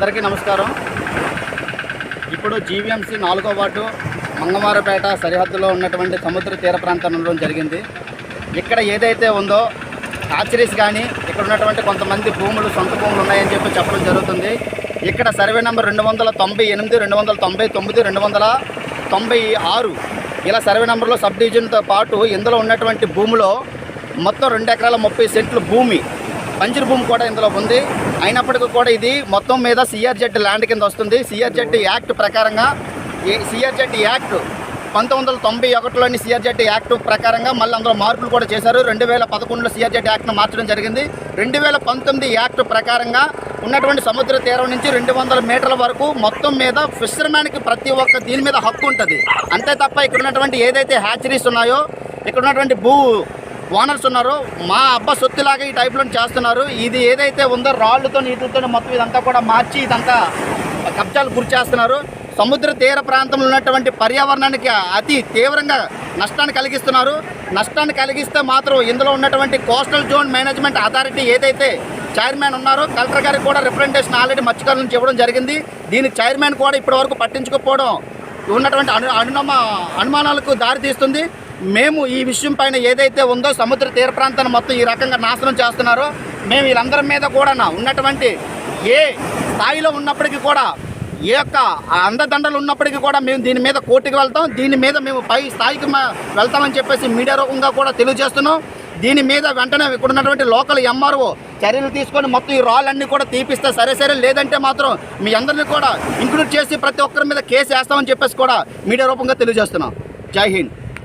అందరికీ నమస్కారం. ఇప్పుడు జీవీఎంసీ నాలుగో వార్డు మంగమారపేట సరిహద్దులో ఉన్నటువంటి సముద్ర తీర ప్రాంతం ఉండడం జరిగింది. ఇక్కడ ఏదైతే ఉందో హ్యాచరీస్ కానీ ఇక్కడ ఉన్నటువంటి కొంతమంది భూములు సొంత భూములు ఉన్నాయని చెప్పి చెప్పడం జరుగుతుంది. ఇక్కడ సర్వే నెంబర్ రెండు వందల తొంభై ఎనిమిది రెండు వందల తొంభై తొమ్మిది రెండు వందల తొంభై ఆరు. ఇలా సర్వే నెంబర్లో సబ్ డివిజన్తో పాటు ఇందులో ఉన్నటువంటి భూమిలో మొత్తం రెండు ఎకరాల ముప్పై సెంట్లు భూమి పంజర్ భూమి కూడా ఇందులో ఉంది. అయినప్పటికీ కూడా ఇది మొత్తం మీద సిఆర్జెడ్ ల్యాండ్ కింద వస్తుంది. సిఆర్జెడ్ యాక్ట్ ప్రకారంగా సిఆర్జెడ్ యాక్ట్ పంతొమ్మిది వందల తొంభై ఒకటిలోని సిఆర్జెడ్ యాక్ట్ ప్రకారంగా మళ్ళీ అందులో మార్పులు కూడా చేశారు. రెండు వేల పదకొండులో సిఆర్జెడ్ యాక్ట్ను మార్చడం జరిగింది. రెండు వేల పంతొమ్మిది యాక్ట్ ప్రకారంగా ఉన్నటువంటి సముద్ర తీరం నుంచి రెండు వందల మీటర్ల వరకు మొత్తం మీద ఫిషర్మ్యాన్కి ప్రతి ఒక్క దీని మీద హక్కు ఉంటుంది. అంతే తప్ప ఇక్కడ ఉన్నటువంటి ఏదైతే హ్యాచరీస్ ఉన్నాయో ఇక్కడ ఉన్నటువంటి భూ ఓనర్స్ ఉన్నారు. మా అబ్బ సొత్తులాగా ఈ టైప్లో చేస్తున్నారు. ఇది ఏదైతే ఉందో రాళ్ళతో నీటితో మొత్తం ఇదంతా కూడా మార్చి ఇదంతా కబ్జాలు గురి చేస్తున్నారు. సముద్ర తీర ప్రాంతంలో ఉన్నటువంటి పర్యావరణానికి అతి తీవ్రంగా నష్టాన్ని కలిగిస్తున్నారు. నష్టాన్ని కలిగిస్తే మాత్రం ఇందులో ఉన్నటువంటి కోస్టల్ జోన్ మేనేజ్మెంట్ అథారిటీ ఏదైతే చైర్మన్ ఉన్నారో కలెక్టర్ గారికి కూడా రిప్రజెంటేషన్ ఆల్రెడీ మత్స్యకారుల నుంచి ఇవ్వడం జరిగింది. దీనికి చైర్మన్ కూడా ఇప్పటివరకు పట్టించుకోకపోవడం ఉన్నటువంటి అను అనునమ అనుమానాలకు దారితీస్తుంది. మేము ఈ విషయం పైన ఏదైతే ఉందో సముద్ర తీర ప్రాంతాన్ని మొత్తం ఈ రకంగా నాశనం చేస్తున్నారో మేము వీళ్ళందరి మీద కూడా ఉన్నటువంటి ఏ స్థాయిలో ఉన్నప్పటికీ కూడా ఏ యొక్క అందదండలు ఉన్నప్పటికీ కూడా మేము దీని మీద కోర్టుకు వెళ్తాం. దీని మీద మేము పై స్థాయికి వెళ్తామని చెప్పేసి మీడియా రూపంగా కూడా తెలియజేస్తున్నాం. దీని మీద వెంటనే ఇక్కడ ఉన్నటువంటి లోకల్ ఎంఆర్ఓ చర్యలు తీసుకొని మొత్తం ఈ రాళ్ళన్నీ కూడా తీపిస్తే సరే సరే లేదంటే మాత్రం మీ అందరినీ కూడా ఇంక్లూడ్ చేసి ప్రతి ఒక్కరి మీద కేసు వేస్తామని చెప్పేసి కూడా మీడియా రూపంగా తెలియజేస్తున్నాం. జై హింద్.